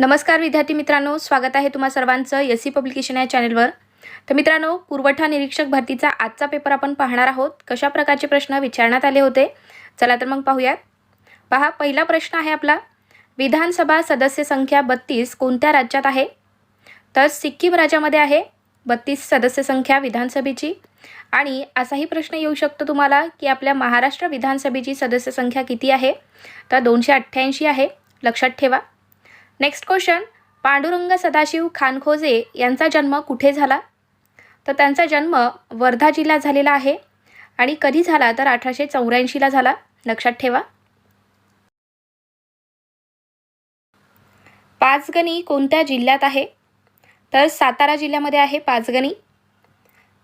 नमस्कार विद्यार्थी मित्रांनो स्वागत आहे तुम्हा सर्वांचं एस सी पब्लिकेशन या चॅनलवर. तर मित्रांनो पुरवठा निरीक्षक भरतीचा आजचा पेपर आपण पाहणार आहोत. कशा प्रकारचे प्रश्न विचारण्यात आले होते? चला तर मग पाहूयात. पहा पहिला प्रश्न आहे आपला. विधानसभा सदस्य संख्या बत्तीस कोणत्या राज्यात आहे? तर सिक्कीम राज्यामध्ये आहे. बत्तीस सदस्य संख्या विधानसभेची. आणि असाही प्रश्न येऊ शकतो तुम्हाला की आपल्या महाराष्ट्र विधानसभेची सदस्य संख्या किती आहे? तर दोनशे अठ्ठ्याऐंशी आहे. लक्षात ठेवा. नेक्स्ट क्वेश्चन पांडुरंग सदाशिव खानखोजे यांचा जन्म कुठे झाला? तर त्यांचा जन्म वर्धा जिल्ह्यात झालेला आहे. आणि कधी झाला? तर अठराशे चौऱ्याऐंशीला झाला. लक्षात ठेवा. पाचगणी कोणत्या जिल्ह्यात आहे? तर सातारा जिल्ह्यामध्ये आहे पाचगणी.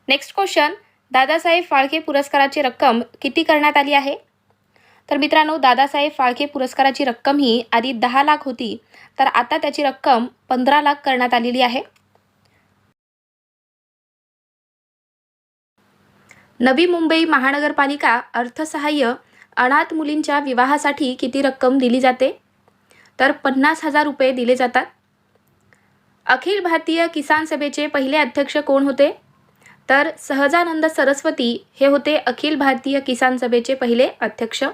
नेक्स्ट क्वेश्चन दादासाहेब फाळके पुरस्काराची रक्कम किती करण्यात आली आहे? तर मित्रांनो दादासाहेब फाळके पुरस्काराची रक्कम ही आधी दहा लाख होती तर आता त्याची रक्कम पंधरा लाख करण्यात आलेली आहे. नवी मुंबई महानगरपालिका अर्थसहाय्य अनाथ मुलींच्या विवाहासाठी किती रक्कम दिली जाते? तर पन्नास हजार रुपये दिले जातात. अखिल भारतीय किसान सभेचे पहिले अध्यक्ष कोण होते? तर सहजानंद सरस्वती हे होते अखिल भारतीय किसान सभेचे पहिले अध्यक्ष.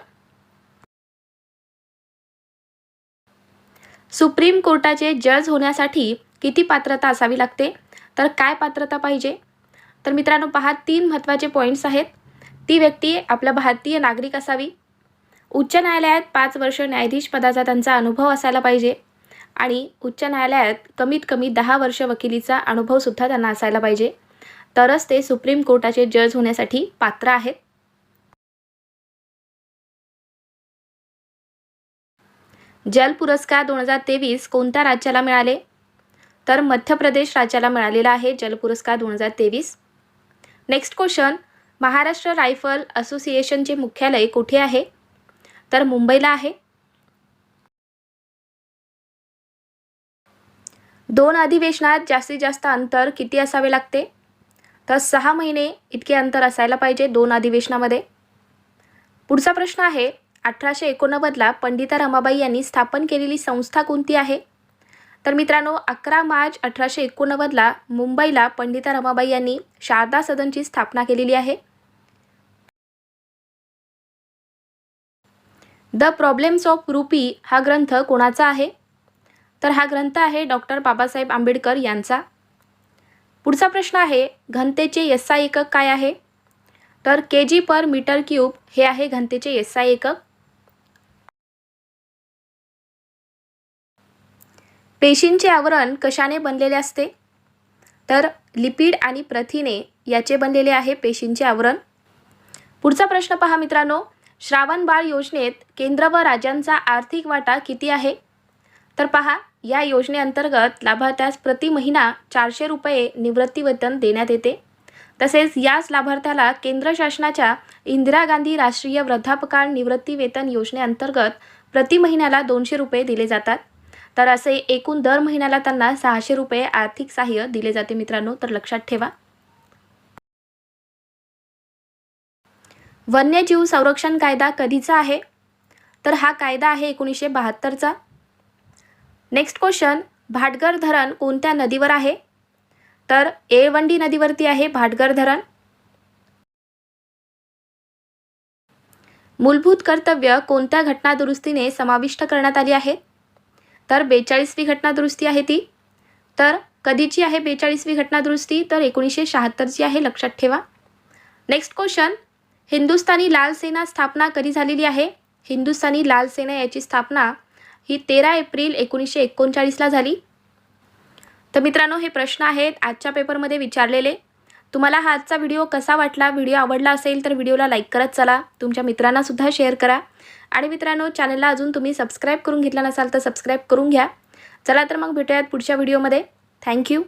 सुप्रीम कोर्टाचे जज होण्यासाठी किती पात्रता असावी लागते? तर काय पात्रता पाहिजे? तर मित्रांनो पहा तीन महत्त्वाचे पॉईंट्स आहेत. ती व्यक्ती आपला भारतीय नागरिक असावी. उच्च न्यायालयात पाच वर्ष न्यायाधीश पदाचा त्यांचा अनुभव असायला पाहिजे. आणि उच्च न्यायालयात कमीत कमी दहा वर्ष वकिलीचा अनुभवसुद्धा त्यांना असायला पाहिजे. तरच ते सुप्रीम कोर्टाचे जज होण्यासाठी पात्र आहेत. जल पुरस्कार दोन हजार तेवीस कोणत्या राज्याला मिळाले? तर मध्य प्रदेश राज्याला मिळालेला आहे जल पुरस्कार दोन हजार तेवीस. नेक्स्ट क्वेश्चन महाराष्ट्र रायफल असोसिएशनचे मुख्यालय कुठे आहे? तर मुंबईला आहे. दोन अधिवेशनात जास्तीत जास्त अंतर किती असावे लागते? तर सहा महिने इतके अंतर असायला पाहिजे दोन अधिवेशनामध्ये. पुढचा प्रश्न आहे अठराशे एकोणनव्वदला पंडिता रमाबाई यांनी स्थापन केलेली संस्था कोणती आहे? तर मित्रांनो अकरा मार्च अठराशे एकोणनव्वदला मुंबईला पंडिता रमाबाई यांनी शारदा सदनची स्थापना केलेली आहे. द प्रॉब्लेम्स ऑफ रुपी हा ग्रंथ कोणाचा आहे? तर हा ग्रंथ आहे डॉक्टर बाबासाहेब आंबेडकर यांचा. पुढचा प्रश्न आहे घनतेचे एस आय एकक काय आहे? तर के जी पर मीटर क्यूब हे आहे घनतेचे एस आय एकक. पेशींचे आवरण कशाने बनलेले असते? तर लिपिड आणि प्रथिने याचे बनलेले आहे पेशींचे आवरण. पुढचा प्रश्न पहा मित्रांनो. श्रावण बाळ योजनेत केंद्र व राज्यांचा आर्थिक वाटा किती आहे? तर पहा या योजनेअंतर्गत लाभार्थ्यास प्रति महिना चारशे रुपये निवृत्तीवेतन देण्यात येते. तसेच याच लाभार्थ्याला केंद्र शासनाच्या इंदिरा गांधी राष्ट्रीय वृद्धापकाळ निवृत्तीवेतन योजनेअंतर्गत प्रति महिन्याला दोनशे रुपये दिले जातात. तर असे एकूण दर महिन्याला त्यांना सहाशे रुपये आर्थिक सहाय्य दिले जाते मित्रांनो. तर लक्षात ठेवा. वन्यजीव संरक्षण कायदा कधीचा आहे? तर हा कायदा आहे एकोणीसशे बहात्तरचा. नेक्स्ट क्वेश्चन भाटगर धरण कोणत्या नदीवर आहे? तर एळवंडी नदीवरती आहे भाटगर धरण. मूलभूत कर्तव्य कोणत्या घटनादुरुस्तीने समाविष्ट करण्यात आली आहे तर बेचाळीसवी घटनादुरुस्ती आहे ती. तर कधीची आहे बेचाळीसवी घटनादुरुस्ती? तर एकोणीसशे शहात्तरची आहे लक्षात ठेवा. नेक्स्ट क्वेश्चन हिंदुस्थानी लाल सेना स्थापना कधी झालेली आहे? हिंदुस्थानी लाल सेना याची स्थापना ही तेरा एप्रिल एकोणीसशे एकोणचाळीसला झाली. तर मित्रांनो हे प्रश्न आहेत आजच्या पेपरमध्ये विचारलेले. तुम्हाला हा आजचा व्हिडिओ कसा वाटला व्हिडिओ आवडला असेल तर व्हिडिओला लाईक करत चला. तुमच्या मित्रांनासुद्धा शेअर करा. आणि मित्रांनो चॅनलला अजून तुम्ही सबस्क्राईब करून घेतला नसाल तर सबस्क्राईब करून घ्या. चला तर मग भेटूयात पुढच्या व्हिडिओमध्ये. थँक्यू